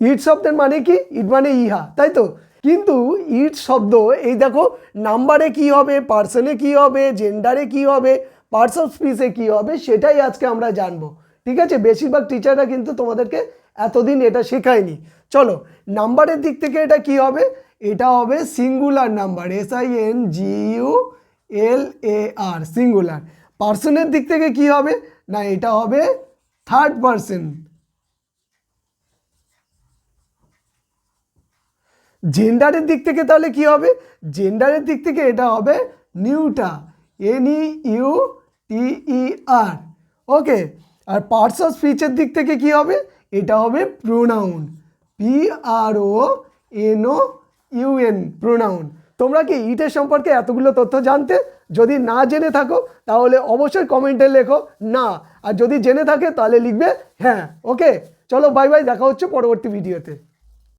ইট শব্দের মানে কি? ইট মানে ইহা, তাই তো? কিন্তু ইট শব্দ, এই দেখো, নাম্বারে কি হবে, পার্সনে কি হবে, জেন্ডারে কি হবে, পার্টস অফ স্পিচে কী হবে, সেটাই আজকে আমরা জানব। ঠিক আছে? বেশিরভাগ টিচাররা কিন্তু তোমাদেরকে এতদিন এটা শেখায়নি। চলো, নাম্বারের দিক থেকে এটা কি হবে? এটা হবে singular number S I N G U L A R singular পার্সনের দিক থেকে কি হবে? না, এটা হবে থার্ড পার্সন জেন্ডারের দিক থেকে তাহলে কি হবে? জেন্ডারের দিক থেকে এটা হবে neuter N E U T E R okay R parts of স্পিচের দিক থেকে কি হবে? এটা হবে pronoun P R O N O U N pronoun তোমরা কি ইটের সম্পর্কে এতগুলো তথ্য জানতে? যদি না জেনে থাকো, তাহলে অবশ্যই কমেন্টে লেখো না। আর যদি জেনে থাকে, তাহলে লিখবে হ্যাঁ। ওকে চলো বাই বাই দেখা হচ্ছে পরবর্তী ভিডিওতে